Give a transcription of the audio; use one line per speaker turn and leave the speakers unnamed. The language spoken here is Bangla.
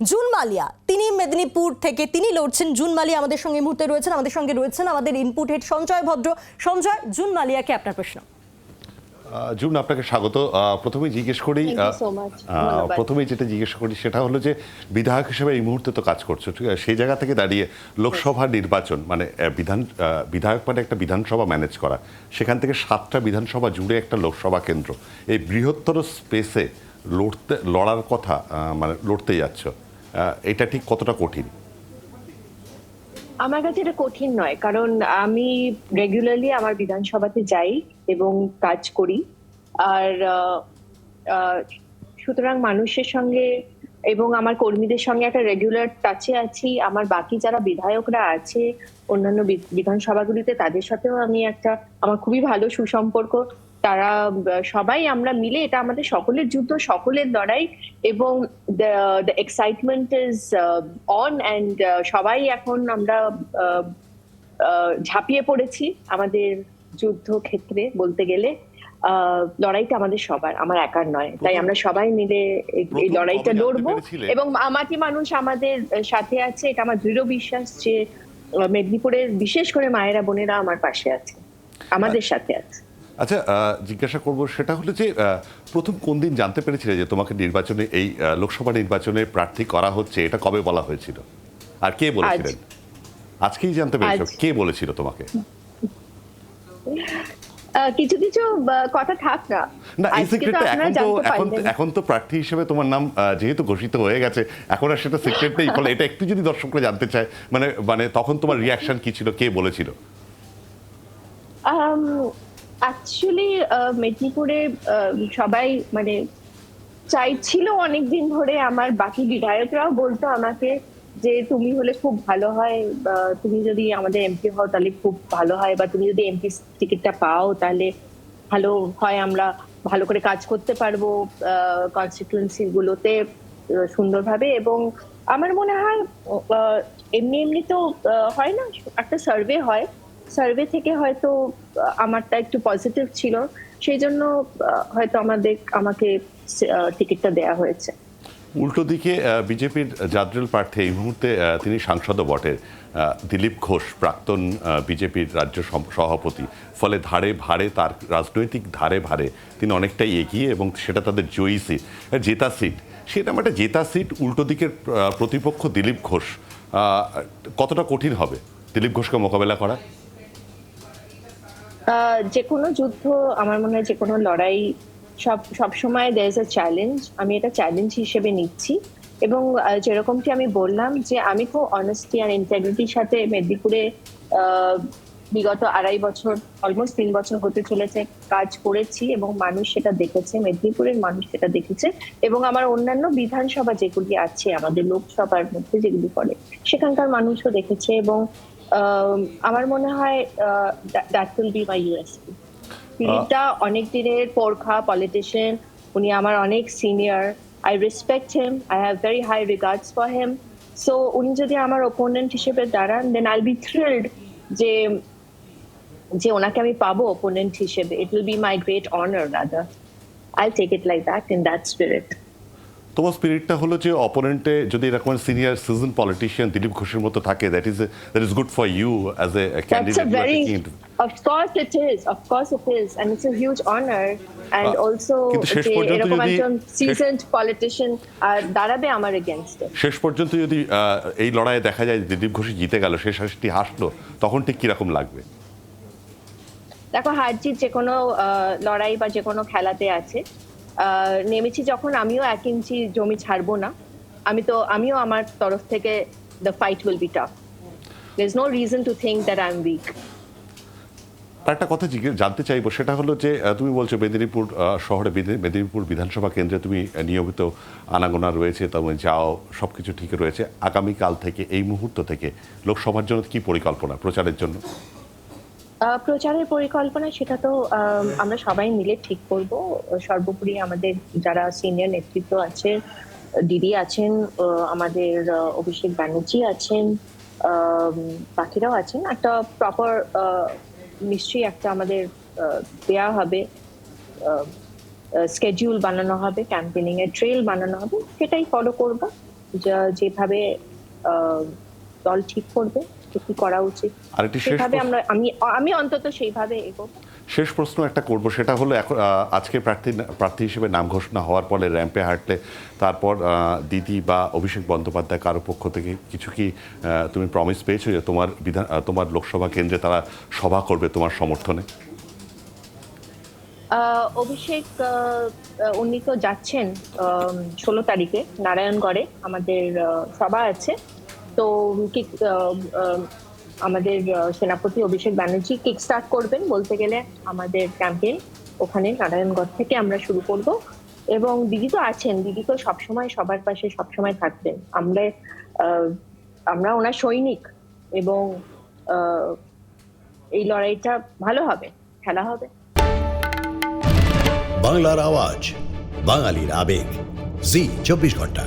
জুন মালিয়া তিনি মেদিনীপুর থেকে তিনি লড়ছেন জুন মালিয়া আমাদের সঙ্গে এই মুহূর্তে রয়েছেন আমাদের সঙ্গে রয়েছেন আমাদের ইনপুট হেড সঞ্জয় ভদ্র। সঞ্জয় জুন মালিয়াকে আপনার প্রশ্ন।
জুন আপনাকে স্বাগত। প্রথমেই জিজ্ঞেস করি। প্রথমেই যেটা জিজ্ঞেস করি সেটা হলো যে বিধায়ক হিসেবে এই মুহূর্তে তো কাজ করছ ঠিক আছে? সেই জায়গা থেকে দাঁড়িয়ে লোকসভা নির্বাচন মানে বিধান আহ, বিধায়ক মানে একটা বিধানসভা ম্যানেজ করা। সেখান থেকে সাতটা বিধানসভা জুড়ে একটা লোকসভা কেন্দ্র। এই বৃহত্তর স্পেসে লড়তে লড়ার কথা মানে লড়তে যাচ্ছ। এটা ঠিক কতটা কঠিন?
আমার কাছে এটা কঠিন নয়, কারণ আমি রেগুলারলি আমার বিধানসভাতে যাই এবং কাজ করি। আর সুতরাং মানুষের সঙ্গে এবং আমার কর্মীদের সঙ্গে একটা রেগুলার টাচে আছি। আমার বাকি যারা বিধায়করা আছে, অন্যান্য বিধানসভাগুলিতে তাদের সাথেও আমি একটা, আমার খুবই ভালো সুসম্পর্ক। তারা সবাই আমরা মিলে এটা আমাদের সকলের যুদ্ধ সকলের লড়াই এবং the excitement is on and সবাই এখন আমরা ঝাঁপিয়ে পড়েছি আমাদের যুদ্ধ ক্ষেত্রে বলতে গেলে। লড়াইটা আমাদের সবার আমার একার নয়। তাই আমরা সবাই মিলে এই- লড়াইটা লড়বো এবং আমাটি মানুষ আমাদের সাথে আছে। এটা আমার দৃঢ় বিশ্বাস যে মেদিনীপুরের বিশেষ করে মায়েরা বোনেরা আমার পাশে আছে আমাদের সাথে আছে।
আচ্ছা জিজ্ঞাসা করব সেটা হলো যে প্রথম কোন দিন জানতে পেরেছিলে যে তোমাকে নির্বাচনে এই লোকসভা নির্বাচনে প্রার্থী করা হচ্ছে? এটা কবে বলা হয়েছিল? আর কে বলেছিলেন? আজকেই জানতে পেরেছ। কে বলেছিল তোমাকে?
কিছু কিছু কথা থাক না।
না এই সিক্রেটটা এখন তো এখন এখন তো প্রার্থী হিসেবে তোমার নাম যেহেতু ঘোষিত হয়ে গেছে এখন আর সেটা সিক্রেট নেই ফলে এটা একটু যদি দর্শকরা জানতে চায় মানে মানে তখন তোমার রিয়াকশন কি ছিল? কে বলেছিল?
অ্যাকচুয়ালি মেদিনীপুরে সবাই মানে চাইছিল অনেকদিন ধরে আমার বাকি বিধায়করাও বলতো আমাকে যে তুমি হলে খুব ভালো হয় তুমি যদি আমাদের এমপি হও তাহলে খুব ভালো হয়, বা তুমি যদি এমপি টিকিটটা পাও তাহলে ভালো হয়, আমরা ভালো করে কাজ করতে পারব কনস্টিটুয়েন্সি গুলোতে সুন্দরভাবে। এবং আমার মনে হয় এমনি এমনি তো হয় না, একটা সার্ভে হয়। সার্ভে থেকে হয়তো আমারটা একটু পজিটিভ ছিল। সেই জন্য হয়তো আমাদের, আমাকে টিকিটটা দেয়া হয়েছে।
উল্টো দিকে বিজেপির জাদ্রেল প্রার্থী এই মুহূর্তে তিনি সাংসদও বটে দিলীপ ঘোষ, প্রাক্তন বিজেপির রাজ্য সভাপতি। ফলে ধারে ভারে তার রাজনৈতিক ধারে ভারে তিনি অনেকটাই এগিয়ে এবং সেটা তাদের জয়ী সিট জেতা সিট সেটা একটা জেতা সিট উল্টো দিকের প্রতিপক্ষ দিলীপ ঘোষ। কতটা কঠিন হবে দিলীপ ঘোষকে মোকাবেলা করা?
যে কোনো যুদ্ধ, আমার মনে হয় যে কোনো লড়াই, সব সবসময় দের ইজ আ চ্যালেঞ্জ আমি এটা চ্যালেঞ্জ হিসেবে নিচ্ছি। এবং যেরকমটি আমি বললাম যে আমি খুব অনেস্টি আর ইন্টেগ্রিটির সাথে মেদিনীপুরে বিগত আড়াই বছর অলমোস্ট তিন বছর হতে চলেছে, কাজ করেছি এবং মানুষ সেটা দেখেছে, মেদিনীপুরের মানুষ সেটা দেখেছে এবং আমার অন্যান্য বিধানসভা যেগুলি আছে, আমাদের লোকসভার মধ্যে যেগুলি করে সেখানকার মানুষও দেখেছে এবং আমার মনে হয় that will be my USP তিনিটা অনেক দিনের পরখা পলিটিশিয়ান উনি আমার অনেক senior I respect him I have very high regards for him so উনি যদি আমার ওপোনেন্ট হিসেবে দাঁড়ান দেন আই বি থ্রিল্ড যে যে ওনাকে আমি পাবো ওপোনেন্ট হিসেবে। It will be my great honour rather I take it like that in that spirit
তোমার স্পিরিটটা হলো যে অপোনেন্টে যদি এরকম সিনিয়র সিজন পলিটিশিয়ান দিলীপ ঘোষের মতো থাকে that is that is good for you as a candidate
very, of course it is, of course it is, and it's a huge honor. And
ah,
also, এরকম
যদি-
একজন seasoned politician আর দাঁড়াবে আমার it.
শেষ পর্যন্ত যদি এই লড়াইয়ে দেখা যায় দিলীপ ঘোষ জিতে গেল শেষ হাসিটি হাসলো তখন ঠিক কীরকম লাগবে
দেখো হার জিত যে কোনো লড়াই বা যে কোনো খেলাতে আছে নেমেছি যখন, আমিও এক ইঞ্চি জমি ছাড়বো না। আমি তো, আমিও আমার তরফ থেকে the fight will be tough there is no reason to think that I am weak
আর একটা কথা জিজ্ঞে- জানতে চাইব, সেটা হলো যে তুমি বলছো মেদিনীপুর শহরে মেদিনীপুর বিধানসভা কেন্দ্রে তুমি নিয়মিত আনাগোনা রয়েছে তুমি যাও সব কিছু ঠিক রয়েছে। আগামীকাল থেকে, এই মুহূর্ত থেকে লোকসভার জন্য কি পরিকল্পনা প্রচারের জন্য?
প্রচারের পরিকল্পনা সেটা তো আম, আমরা সবাই মিলে ঠিক করব। সর্বোপরি আমাদের যারা সিনিয়র নেতৃত্ব আছে দিদি আছেন আমাদের অভিষেক ব্যানার্জি আছেন বাকিরাও আছেন। একটা প্রপার নিশ্চয়ই একটা আমাদের দেয়া হবে স্কেডিউল বানানো হবে ক্যাম্পেনিং এর ট্রেল বানানো হবে সেটাই ফলো করব। যেভাবে দল ঠিক করবে। যে কি করা উচিত?
আরেকটি শেষ
আমরা আমি আমি অন্তত সেইভাবে এগোবো।
শেষ প্রশ্ন একটা করব সেটা হলো এখন আজকে প্রার্থী প্রার্থী হিসেবে নাম ঘোষণা হওয়ার পরে র্যাম্পে হাঁটলে তারপর দিদি বা অভিষেক বন্দ্যোপাধ্যায় কারও পক্ষ থেকে কিছু কি তুমি প্রমিস পেয়েছ যে তোমার বিধান তোমার লোকসভা কেন্দ্রে তারা সভা করবে তোমার সমর্থনে?
আহ, অভিষেক উনি তো যাচ্ছেন ষোলো তারিখে নারায়ণগড়ে আমাদের সভা আছে। তো আহ, আহ, আমাদের সেনাপতি অভিষেক ব্যানার্জি কিক স্টার্ট করবেন বলতে গেলে আমাদের ক্যাম্পেইন ওখানে নারায়ণগড় থেকে আমরা শুরু করব। এবং দিদি তো আছেন দিদি তো সবসময় সবার পাশে সবসময় থাকবেন। আমরা আহ, আমরা ওনার সৈনিক এবং আহ, এই লড়াইটা ভালো হবে খেলা হবে।
বাংলার আওয়াজ বাঙালির আবেগ জি চব্বিশ ঘণ্টা।